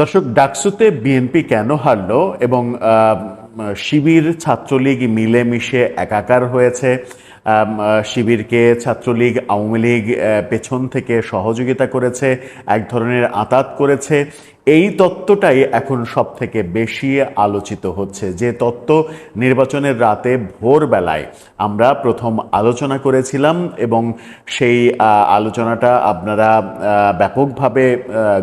দর্শক, ডাকসুতে বিএনপি কেন হারল এবং শিবির ছাত্রলীগ মিলেমিশে একাকার হয়েছে? শিবিরকে ছাত্রলীগ, আওয়ামী লীগ পেছন থেকে সহযোগিতা করেছে, এক ধরনের আতাত করেছে। এই তত্ত্বটাই এখন সব থেকে বেশি আলোচিত হচ্ছে। যে তত্ত্ব নির্বাচনের রাতে ভোরবেলায় আমরা প্রথম আলোচনা করেছিলাম এবং সেই আলোচনাটা আপনারা ব্যাপকভাবে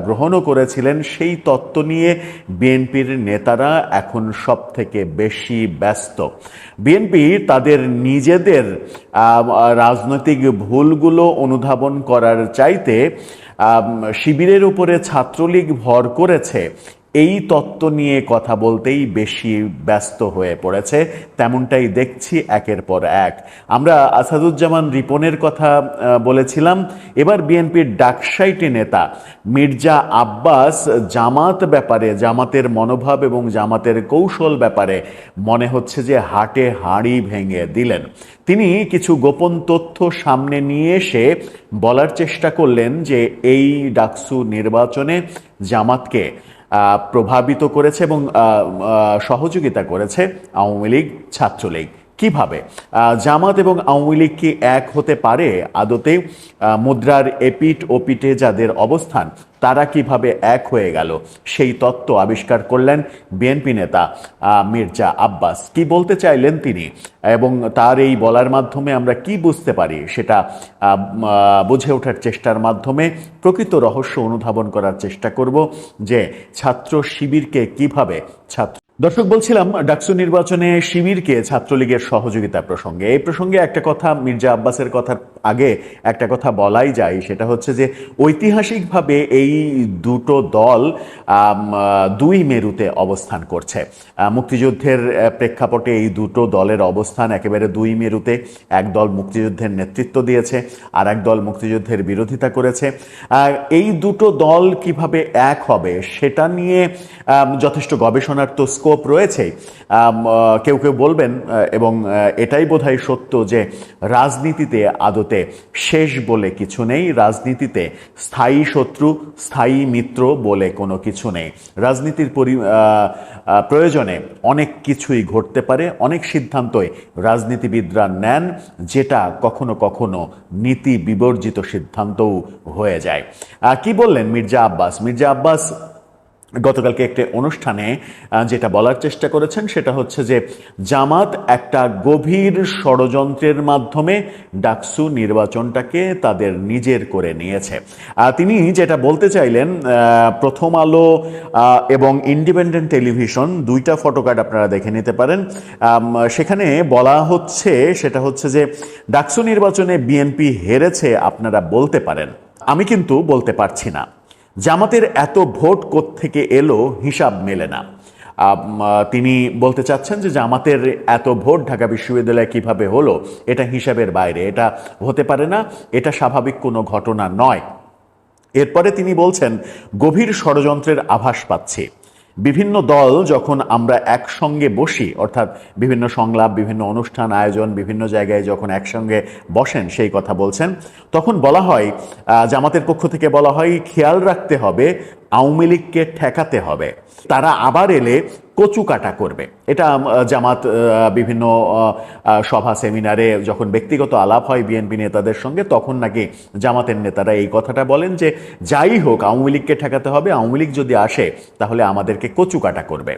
গ্রহণও করেছিলেন। সেই তত্ত্ব নিয়ে বিএনপির নেতারা এখন সব থেকে বেশি ব্যস্ত। বিএনপি তাদের নিজেদের রাজনৈতিক ভুলগুলো অনুধাবন করার চাইতে শিবিরের উপরে ছাত্রলীগ ভর করেছে। এই তত্ত্ব নিয়ে কথা বলতেই বেশি ব্যস্ত হয়ে পড়েছে, তেমনটাই দেখছি একের পর এক। আমরা আসাদুজ্জামান রিপনের কথা বলেছিলাম, এবার বিএনপির ডাকসাইটি নেতা মির্জা আব্বাস জামাত ব্যাপারে, জামাতের মনোভাব এবং জামাতের কৌশল ব্যাপারে মনে হচ্ছে যে হাটে হাড়ি ভেঙে দিলেন। তিনি কিছু গোপন তথ্য সামনে নিয়ে এসে বলার চেষ্টা করলেন যে এই ডাকসু নির্বাচনে জামাতকে প্রভাবিত করেছে এবং সহযোগিতা করেছে আওয়ামী লীগ ছাত্রলীগ। কীভাবে? জামাত এবং আওয়ামী লীগ কি এক হতে পারে? আদতে মুদ্রার এপিট ওপিটে যাদের অবস্থান, তারা কীভাবে এক হয়ে গেল? সেই তত্ত্ব আবিষ্কার করলেন বিএনপি নেতা মির্জা আব্বাস। কি বলতে চাইলেন তিনি? এবং তার এই বলার মাধ্যমে আমরা কি বুঝতে পারি? সেটা বুঝে ওঠার চেষ্টার মাধ্যমে প্রকৃত রহস্য অনুধাবন করার চেষ্টা করব যে ছাত্র শিবিরকে কীভাবে ছাত্র দর্শক, বলছিলাম, ডাকসু নির্বাচনে শিবিরকে ছাত্রলীগের সহযোগিতা প্রসঙ্গে। এই প্রসঙ্গে একটা কথা, মির্জা আব্বাসের কথার আগে একটা কথা বলাই যায়। সেটা হচ্ছে যে, ঐতিহাসিকভাবে এই দুটো দল দুই মেরুতে অবস্থান করছে। মুক্তিযুদ্ধের প্রেক্ষাপটে এই দুটো দলের অবস্থান একেবারে দুই মেরুতে। এক দল মুক্তিযুদ্ধের নেতৃত্ব দিয়েছে, আর এক দল মুক্তিযুদ্ধের বিরোধিতা করেছে। এই দুটো দল কীভাবে এক হবে, সেটা নিয়ে যথেষ্ট গবেষণার তো স্কোপ রয়েছে। কেউ কেউ বলবেন এবং এটাই বোধহয় সত্য যে রাজনীতিতে আদতে শেষ বলে কিছু নেই, রাজনীতিতে স্থায়ী শত্রু, স্থায়ী মিত্র বলে কোনো কিছু নেই। রাজনীতির পরি প্রয়োজনে অনেক কিছুই ঘটতে পারে, অনেক সিদ্ধান্তই রাজনীতিবিদরা নেন, যেটা কখনো কখনো নীতি বিবর্জিত সিদ্ধান্তও হয়ে যায়। কি বললেন মির্জা আব্বাস? মির্জা আব্বাস গতকালকে একটি অনুষ্ঠানে যেটা বলার চেষ্টা করেছেন সেটা হচ্ছে যে জামাত একটা গভীর ষড়যন্ত্রের মাধ্যমে ডাকসু নির্বাচনটাকে তাদের নিজের করে নিয়েছে। তিনি যেটা বলতে চাইলেন প্রথম আলো এবং ইন্ডিপেন্ডেন্ট টেলিভিশন, দুইটা ফটোকার্ড আপনারা দেখে নিতে পারেন। সেখানে বলা হচ্ছে, সেটা হচ্ছে যে ডাকসু নির্বাচনে বিএনপি হেরেছে আপনারা বলতে পারেন। আমি কিন্তু বলতে পারছি না। জামাতের এত ভোট থেকে এলো হিসাব মেলে না। তিনি বলতে চাচ্ছেন যে জামাতের এত ভোট ঢাকা বিশ্ববিদ্যালয়ে কীভাবে হলো, এটা হিসাবের বাইরে, এটা হতে পারে না, এটা স্বাভাবিক কোনো ঘটনা নয়। এরপরে তিনি বলছেন, গভীর ষড়যন্ত্রের আভাস পাচ্ছি। বিভিন্ন দল যখন আমরা একসঙ্গে বসি, অর্থাৎ বিভিন্ন সংলাপ, বিভিন্ন অনুষ্ঠান, আয়োজন, বিভিন্ন জায়গায় যখন একসঙ্গে বসেন, সেই কথা বলছেন, তখন বলা হয় জামাতের পক্ষ থেকে বলা হয়, খেয়াল রাখতে হবে আওয়ামী লীগকে ঠেকাতে হবে। তারা আবার এলে কচু কাটা করবে। এটা জামাত বিভিন্ন সভা, সেমিনারে যখন ব্যক্তিগত আলাপ হয় বিএনপি নেতাদের সঙ্গে, তখন নাকি জামাতের নেতারা এই কথাটা বলেন যে, যাই হোক, আওয়ামী লীগকে ঠেকাতে হবে। আওয়ামী লীগ যদি আসে, তাহলে আমাদেরকে কচু কাটা করবে।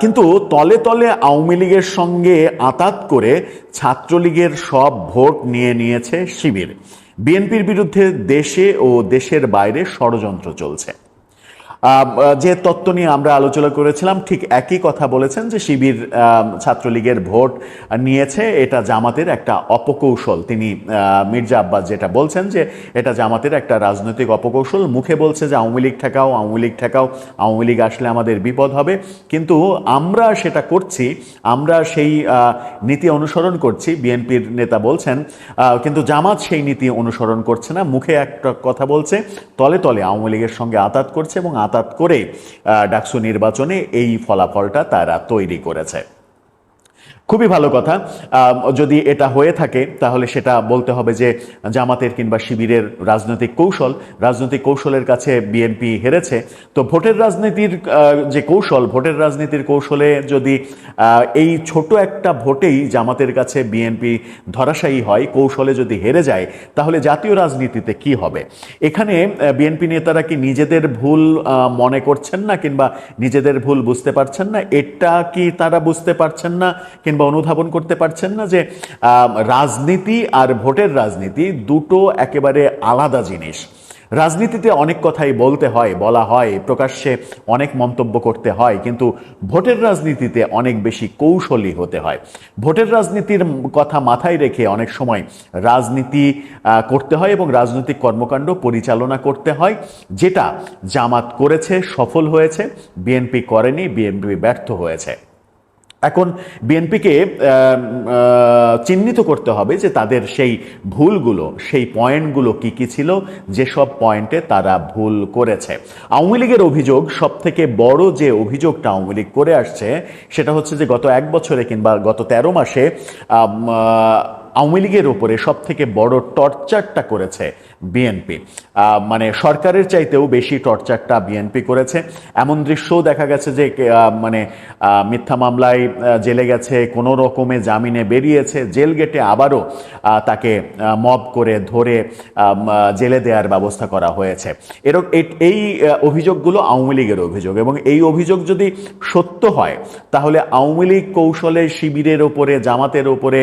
কিন্তু তলে তলে আওয়ামী লীগের সঙ্গে আতাত করে ছাত্রলীগের সব ভোট নিয়ে নিয়েছে শিবির। বিএনপির বিরুদ্ধে দেশে ও দেশের বাইরে ষড়যন্ত্র চলছে। যে তত্ত্ব নিয়ে আমরা আলোচনা করেছিলাম, ঠিক একই কথা বলেছেন যে শিবির ছাত্রলীগের ভোট নিয়েছে। এটা জামাতের একটা অপকৌশল। তিনি মির্জা আব্বাস যেটা বলছেন যে এটা জামাতের একটা রাজনৈতিক অপকৌশল। মুখে বলছে যে আওয়ামী লীগ ঠেকাও, আওয়ামী লীগ ঠেকাও, আওয়ামী লীগ আসলে আমাদের বিপদ হবে। কিন্তু আমরা সেটা করছি, আমরা সেই নীতি অনুসরণ করছি, বিএনপির নেতা বলছেন কিন্তু জামাত সেই নীতি অনুসরণ করছে না। মুখে একটা কথা বলছে, তলে তলে আওয়ামী লীগের সঙ্গে আতাত করছে এবং আতাত করে আহ, ডাকসু নির্বাচনে এই ফলাফলটা তারা তৈরি করেছে। খুবই ভালো কথা। যদি এটা হয়ে থাকে, তাহলে সেটা বলতে হবে যে জামাতের কিংবা শিবিরের রাজনৈতিক কৌশল, রাজনৈতিক কৌশলের কাছে বিএনপি হেরেছে। তো ভোটের রাজনীতির যে কৌশল, ভোটের রাজনীতির কৌশলে যদি এই ছোট একটা ভোটেই জামাতের কাছে বিএনপি ধরাশায়ী হয়, কৌশলে যদি হেরে যায়, তাহলে জাতীয় রাজনীতিতে কি হবে? এখানে বিএনপি নেতারা কি নিজেদের ভুল মনে করছেন না কিংবা নিজেদের ভুল বুঝতে পারছেন না? এটা কি তারা বুঝতে পারছেন না? কিংবা অনুধাবন করতে পারছেন না যে রাজনীতি আর ভোটের রাজনীতি দুটো একেবারে আলাদা জিনিস। রাজনীতিতে অনেক কথাই বলতে হয়, বলা হয়, প্রকাশ্যে অনেক মন্তব্য করতে হয়, কিন্তু ভোটের রাজনীতিতে অনেক বেশি কৌশলী হতে হয়। ভোটের রাজনীতির কথা মাথায় রেখে অনেক সময় রাজনীতি করতে হয় এবং রাজনৈতিক কর্মকাণ্ড পরিচালনা করতে হয়, যেটা জামাত করেছে, সফল হয়েছে, বিএনপি করেনি, বিএনপি ব্যর্থ হয়েছে। এখন বিএনপিকে চিহ্নিত করতে হবে যে তাদের সেই ভুলগুলো, সেই পয়েন্টগুলো কি কি ছিল, যেসব পয়েন্টে তারা ভুল করেছে। আওয়ামী লীগের অভিযোগ সব থেকে বড় যে অভিযোগটা আওয়ামী লীগ করে আসছে, সেটা হচ্ছে যে গত এক বছরে কিংবা গত তেরো মাসে আওয়ামী লীগের ওপরে সব থেকে বড় টর্চারটা করেছে বিএনপি মানে সরকারের চাইতেও বেশি টর্চারটা বিএনপি করেছে। এমন দৃশ্যও দেখা গেছে যে মানে মিথ্যা মামলায় জেলে গেছে, কোনো রকমে জামিনে বেরিয়েছে, জেল গেটে আবারও তাকে মব করে ধরে জেলে দেওয়ার ব্যবস্থা করা হয়েছে। এরকম এই- অভিযোগগুলো আওয়ামী লীগের অভিযোগ এবং এই অভিযোগ যদি সত্য হয়, তাহলে আওয়ামী লীগ কৌশলে শিবিরের ওপরে, জামাতের ওপরে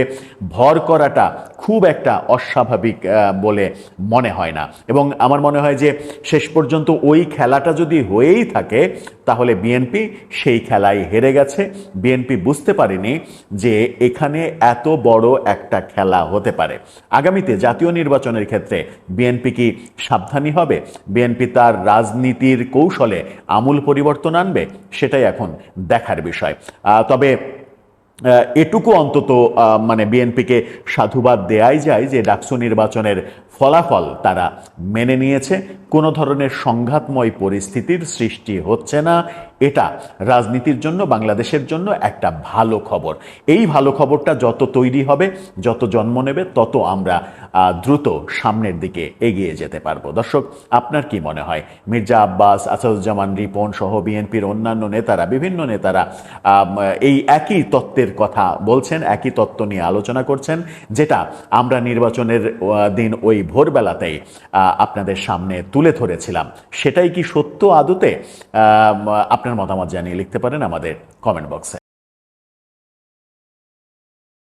ভর করাটা খুব একটা অস্বাভাবিক বলে মনে হয় না। এবং আমার মনে হয় যে শেষ পর্যন্ত ওই খেলাটা যদি হয়েই থাকে, তাহলে বিএনপি সেই খেলায় হেরে গেছে। বিএনপি বুঝতে পারেনি যে এখানে এত বড় একটা খেলা হতে পারে। আগামীতে জাতীয় নির্বাচনের ক্ষেত্রে বিএনপি কি সাবধানী হবে? বিএনপি তার রাজনীতির কৌশলে আমূল পরিবর্তন আনবে? সেটাই এখন দেখার বিষয়। তবে এটুকু অন্তত মানে বিএনপিকে সাধুবাদ দেয়াই যায় যে ডাকসু নির্বাচনের ফলাফল তারা মেনে নিয়েছে। কোনো ধরনের সংঘাতময় পরিস্থিতির সৃষ্টি হচ্ছে না। এটা রাজনীতির জন্য, বাংলাদেশের জন্য একটা ভালো খবর। এই ভালো খবরটা যত তৈরি হবে, যত জন্ম নেবে, তত আমরা দ্রুত সামনের দিকে এগিয়ে যেতে পারব। দর্শক, আপনার কি মনে হয়? মির্জা আব্বাস, আসাদুজ্জামান রিপন সহ বিএনপির অন্যান্য নেতারা, বিভিন্ন নেতারা এই একই তত্ত্বের কথা বলছেন, একই তত্ত্ব নিয়ে আলোচনা করছেন, যেটা আমরা নির্বাচনের দিন ওই ভোরবেলাতেই আপনাদের সামনে তুলে ধরেছিলাম। সেটাই কি সত্য আদতে? আপনার মতামত জানিয়ে লিখতে পারেন আমাদের কমেন্ট বক্সে